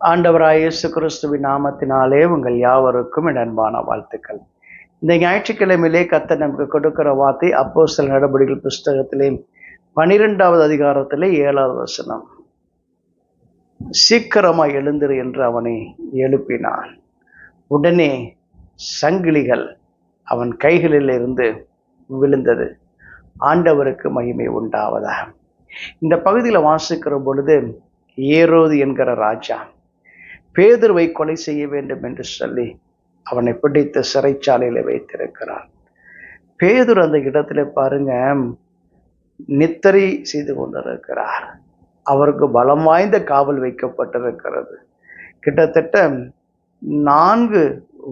ஆண்டவராய் இயேசு கிறிஸ்துவின் நாமத்தினாலே உங்கள் யாவருக்கும் இடன்பான அன்பான வாழ்த்துக்கள். இந்த ஞாயிற்றுக்கிழமையிலே கத்த நமக்கு கொடுக்கிற வார்த்தை அப்போ சில நடவடிக்கைகள் புஸ்தகத்திலே பனிரெண்டாவது அதிகாரத்திலே ஏழாவது வசனம். சீக்கிரமாக எழுந்திரு என்று அவனை எழுப்பினான் உடனே சங்கிலிகள் அவன் கைகளில் இருந்து விழுந்தது. ஆண்டவருக்கு மகிமை உண்டாவதாக. இந்த பகுதியில் வாசிக்கிற பொழுது ஏரோது என்கிற ராஜா பேதுருவை கொலை செய்ய வேண்டும் என்று சொல்லி அவனை பிடித்து சிறைச்சாலையில் வைத்திருக்கிறான். பேதுரு அந்த இடத்துல பாருங்க நித்தரி செய்து கொண்டிருக்கிறார். அவருக்கு பலம் வாய்ந்த காவல் வைக்கப்பட்டிருக்கிறது. கிட்டத்தட்ட நான்கு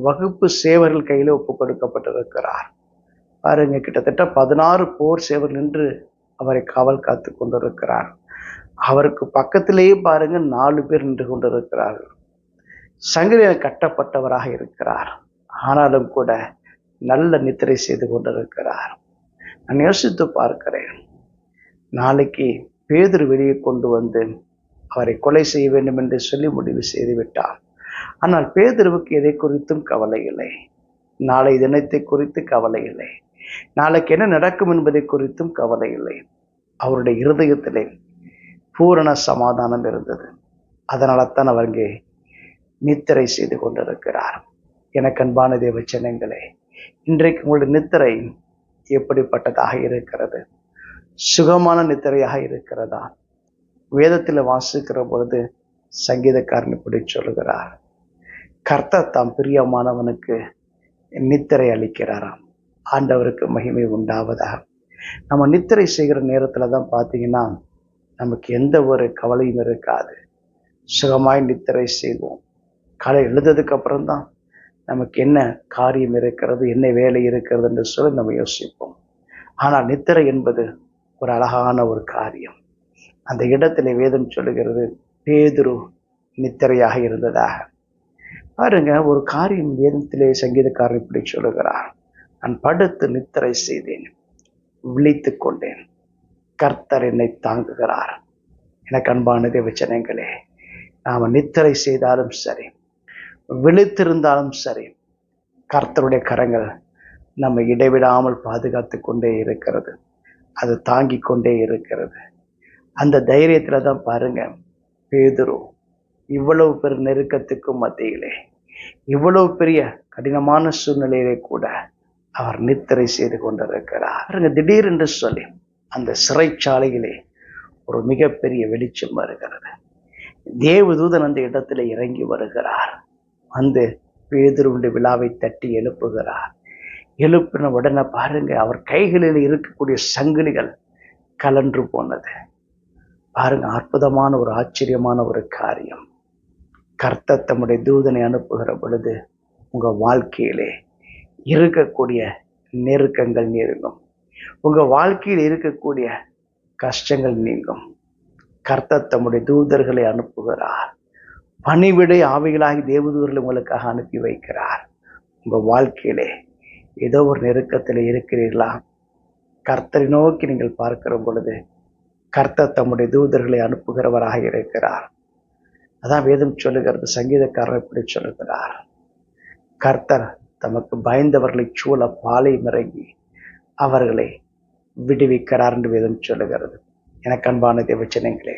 வகுப்பு சேவர்கள் கையில் ஒப்பு கொடுக்கப்பட்டிருக்கிறார். பாருங்க கிட்டத்தட்ட பதினாறு போர் சேவர் நின்று அவரை காவல் காத்து கொண்டிருக்கிறார். அவருக்கு பக்கத்திலேயே பாருங்க நாலு பேர் நின்று கொண்டிருக்கிறார்கள். சங்கிலியில் கட்டப்பட்டவராக இருக்கிறார். ஆனாலும் கூட நல்ல நித்திரை செய்து கொண்டிருக்கிறார். நான் யோசித்து பார்க்கிறேன். நாளைக்கு பேதர் வெளியே கொண்டு வந்து அவரை கொலை செய்ய வேண்டும் என்று சொல்லி முடிவு செய்து விட்டார் ஆனால் பேதருவுக்கு எதை குறித்தும் கவலை இல்லை. நாளை தினத்தை குறித்து கவலை இல்லை. நாளைக்கு என்ன நடக்கும் என்பதை குறித்தும் கவலை இல்லை. அவருடைய இருதயத்திலே பூரண சமாதானம் இருந்தது. அதனால தான் அவர் இங்கே நித்திரை செய்து கொண்டிருக்கிறார். எனக்கு அன்பான தேவ ஜனங்களே இன்றைக்கு உங்களுடைய நித்திரை எப்படிப்பட்டதாக இருக்கிறது? சுகமான நித்திரையாக இருக்கிறதா? வேதத்தில் வாசிக்கிற பொழுது சங்கீதக்காரன் இப்படி சொல்லுகிறார். கர்த்தர் தாம் பிரியமானவனுக்கு நித்திரை அளிக்கிறாராம். ஆண்டவருக்கு மகிமை உண்டாவதாக நம்ம நித்திரை செய்கிற நேரத்தில் தான் பார்த்தீங்கன்னா நமக்கு எந்த ஒரு கவலையும் இருக்காது. சுகமாய் நித்திரை செய்வோம். காலை எழுந்ததுக்கு தான் நமக்கு என்ன காரியம் இருக்கிறது என்ன வேலை இருக்கிறது என்று சொல்லி நம்ம யோசிப்போம். ஆனால் நித்திரை என்பது ஒரு அழகான ஒரு காரியம். அந்த இடத்துல வேதம் சொல்லுகிறது பேதுரு நித்திரையாக இருந்ததாக. பாருங்க ஒரு காரியம் வேதத்திலே சங்கீதக்காரர் இப்படி சொல்லுகிறார். நான் படுத்து நித்திரை செய்தேன் விழித்து கொண்டேன். கர்த்தர் என்னை தாங்குகிறார். எனக்கு அன்பான தேவச்சனங்களே நாம் நித்திரை செய்தாலும் சரி விழித்திருந்தாலும் சரி கர்த்தருடைய கரங்கள் நம்ம இடைவிடாமல் பாதுகாத்து கொண்டே இருக்கிறது. அது தாங்கி கொண்டே இருக்கிறது. அந்த தைரியத்தில் தான் பாருங்க பேதுரு இவ்வளவு பெரிய நெருக்கத்துக்கும் மத்தியிலே இவ்வளவு பெரிய கடினமான சூழ்நிலையிலே கூட அவர் நித்திரை செய்து கொண்டிருக்கிறார். பாருங்க திடீரென்று சொல்லி அந்த சிறைச்சாலையிலே ஒரு மிகப்பெரிய வெளிச்சம் வருகிறது. தேவதூதன் அந்த இடத்துல இறங்கி வருகிறார். வந்து பேதுருடைய விழாவை தட்டி எழுப்புகிறார். எழுப்பின உடனே பாருங்க அவர் கைகளில் இருக்கக்கூடிய சங்கிலிகள் கலன்று போனது. பாருங்க அற்புதமான ஒரு ஆச்சரியமான ஒரு காரியம். கர்த்தர் தம்முடைய தூதனை அனுப்புகிற பொழுது உங்கள் வாழ்க்கையிலே இருக்கக்கூடிய நெருக்கங்கள் நீங்கும். உங்கள் வாழ்க்கையில் இருக்கக்கூடிய கஷ்டங்கள் நீங்கும். கர்த்தர் தம்முடைய தூதர்களை அனுப்புகிறார். பணிவிடை ஆவிகளாகி தேவதூரில் உங்களுக்காக அனுப்பி வைக்கிறார். உங்கள் வாழ்க்கையிலே ஏதோ ஒரு நெருக்கத்தில் இருக்கிறீர்களா? கர்த்தரை நோக்கி நீங்கள் பார்க்கிற பொழுது கர்த்தர் தம்முடைய தூதர்களை அனுப்புகிறவராக இருக்கிறார். அதான் வேதம் சொல்லுகிறது சங்கீதக்காரர் இப்படி சொல்லுகிறார். கர்த்தர் தமக்கு பயந்தவர்களை சூழ பாலை மறங்கி அவர்களை விடுவிக்கிறார் என்று வேதம் சொல்லுகிறது. எனக்கு அன்பான தேவச்சனங்களே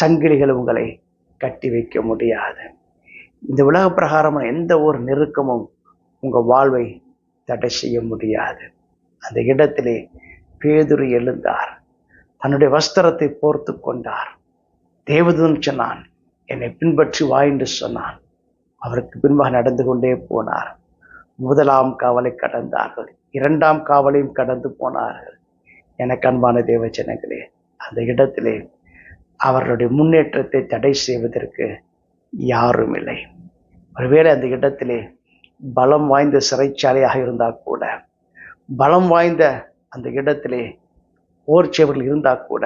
சங்கிலிகள் உங்களை கட்டி வைக்க முடியாது. இந்த உலக பிரகாரமான எந்த ஒரு நெருக்கமும் உங்கள் வாழ்வை தடை செய்ய முடியாது. அந்த இடத்திலே பேதுரு எழுந்தார். தன்னுடைய வஸ்திரத்தை போர்த்து கொண்டார். தேவதூன் சொன்னான் என்னை பின்பற்றி வா என்று சொன்னான். அவருக்கு பின்பாக நடந்து கொண்டே போனார். முதலாம் காவலை கடந்தார்கள். இரண்டாம் காவலையும் கடந்து போனார்கள். எனக்கு அன்பான தேவச்சனங்களே அந்த இடத்திலே அவர்களுடைய முன்னேற்றத்தை தடை செய்வதற்கு யாரும் இல்லை ஒருவேளை அந்த இடத்திலே பலம் வாய்ந்த சிறைச்சாலையாக இருந்தால் கூட பலம் வாய்ந்த அந்த இடத்திலே போர்ச்சேவர்கள் இருந்தால் கூட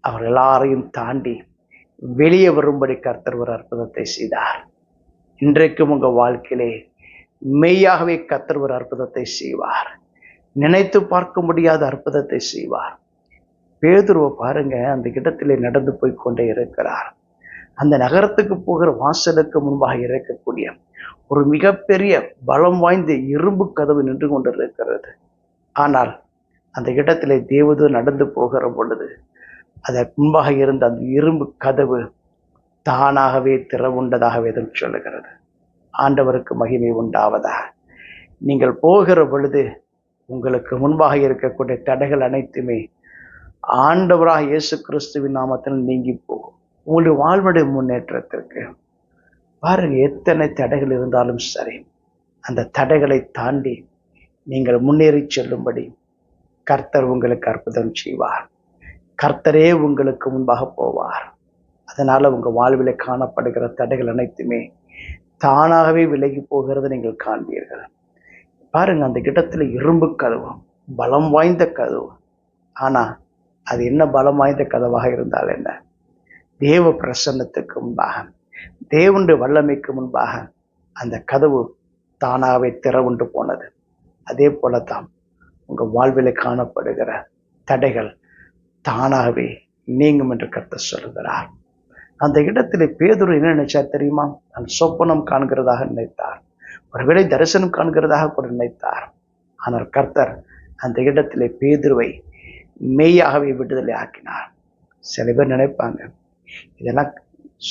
அவர் எல்லாரையும் தாண்டி வெளியே வரும்படி கர்த்தர் ஒரு அற்புதத்தை செய்தார். இன்றைக்கும் உங்கள் வாழ்க்கையிலே மெய்யாகவே கர்த்தர் ஒரு அற்புதத்தை செய்வார். நினைத்து பார்க்க முடியாத அற்புதத்தை செய்வார். பேதுருவை பாருங்க அந்த இடத்திலே நடந்து போய் கொண்டே இருக்கிறார். அந்த நகரத்துக்கு போகிற வாசலுக்கு முன்பாக இருக்கக்கூடிய ஒரு மிகப்பெரிய பலம் வாய்ந்த இரும்பு கதவு நின்று கொண்டிருக்கிறது. ஆனால் அந்த இடத்திலே தேவதூர் நடந்து போகிற பொழுது அதற்கு முன்பாக இருந்த அந்த இரும்பு கதவு தானாகவே திறவுண்டதாக வேதம் சொல்லுகிறது. ஆண்டவருக்கு மகிமை உண்டாவதா நீங்கள் போகிற பொழுது உங்களுக்கு முன்பாக இருக்கக்கூடிய தடைகள் அனைத்துமே ஆண்டவராக இயேசு கிறிஸ்துவின் நாமத்தில் நீங்கி போகும் உங்களுடைய வாழ்வுடைய முன்னேற்றத்திற்கு. பாருங்க எத்தனை தடைகள் இருந்தாலும் சரி அந்த தடைகளை தாண்டி நீங்கள் முன்னேறி செல்லும்படி கர்த்தர் உங்களுக்கு அற்புதம் செய்வார். கர்த்தரே உங்களுக்கு முன்பாக போவார். அதனால உங்கள் வாழ்வில் காணப்படுகிற தடைகள் அனைத்துமே தானாகவே விலகி போகிறது நீங்கள் காண்பீர்கள். பாருங்க அந்த இடத்துல இரும்பு கதவு பலம் வாய்ந்த கதவு. ஆனால் அது என்ன பலம் வாய்ந்த கதவாக இருந்தால் என்ன? தேவ பிரசன்னத்துக்கு முன்பாக தேவனுடைய வல்லமைக்கு முன்பாக அந்த கதவு தானாகவே திறவுண்டு போனது. அதே போலத்தான் உங்கள் வாழ்வில் காணப்படுகிற தடைகள் தானாகவே நீங்கும் என்று கருத்து சொல்லுகிறார். அந்த இடத்துல பேதுரு என்ன நினைச்சார் தெரியுமா? நான் சொப்பனம் காண்கிறதாக நினைத்தார். ஒருவேளை தரிசனம் காண்கிறதாக கூட நினைத்தார். ஆனால் கர்த்தர் அந்த இடத்திலே பேதுருவை மெய்யாகவே விடுதலை ஆக்கினார். சில பேர் நினைப்பாங்க இதெல்லாம்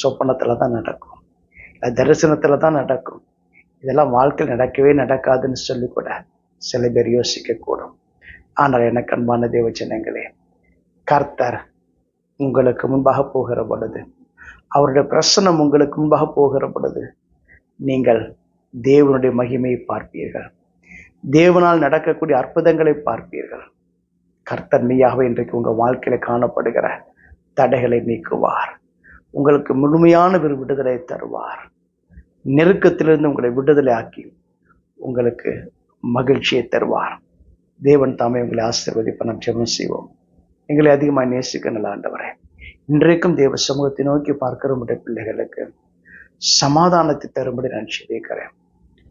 சொப்பனத்தில் தான் நடக்கும் தரிசனத்தில் தான் நடக்கும் இதெல்லாம் வாழ்க்கையில் நடக்கவே நடக்காதுன்னு சொல்லி கூட சில பேர் யோசிக்கக்கூடும் ஆனால் எனக்கு அன்பான தேவச்சனங்களே கர்த்தர் உங்களுக்கு முன்பாக போகிற பொழுது அவருடைய பிரசனம் உங்களுக்கு முன்பாக போகிற பொழுது நீங்கள் தேவனுடைய மகிமையை பார்ப்பீர்கள். தேவனால் நடக்கக்கூடிய அற்புதங்களை பார்ப்பீர்கள். கர்த்தர் நீயாகவே இன்றைக்கு உங்கள் வாழ்க்கையில் காணப்படுகிற தடைகளை நீக்குவார். உங்களுக்கு முழுமையான ஒரு விடுதலை தருவார். நெருக்கத்திலிருந்து உங்களை விடுதலை ஆக்கி உங்களுக்கு மகிழ்ச்சியை தருவார். தேவன் தாமே உங்களை ஆசீர்வதிப்ப நாம் ஜெபம் செய்வோம். எங்களை அதிகமாக நேசிக்க நல்ல ஆண்டவரே. இன்றைக்கும் தேவ சமூகத்தை நோக்கி பார்க்கிற உடைய பிள்ளைகளுக்கு சமாதானத்தை தரும்படி நான் செபிக்கிறேன்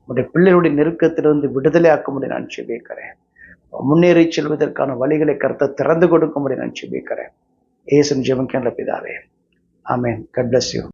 உடைய பிள்ளைகளுடைய நெருக்கத்திலிருந்து விடுதலை ஆக்கும்படி நான் செபிக்கிறேன் முன்னேறி செல்வதற்கான வழிகளை கருத்தை திறந்து கொடுக்கும்படி நான் செபிக்கிறேன் ஏசன் ஜெபம் பிதாவே. ஆமேன். Cut bless you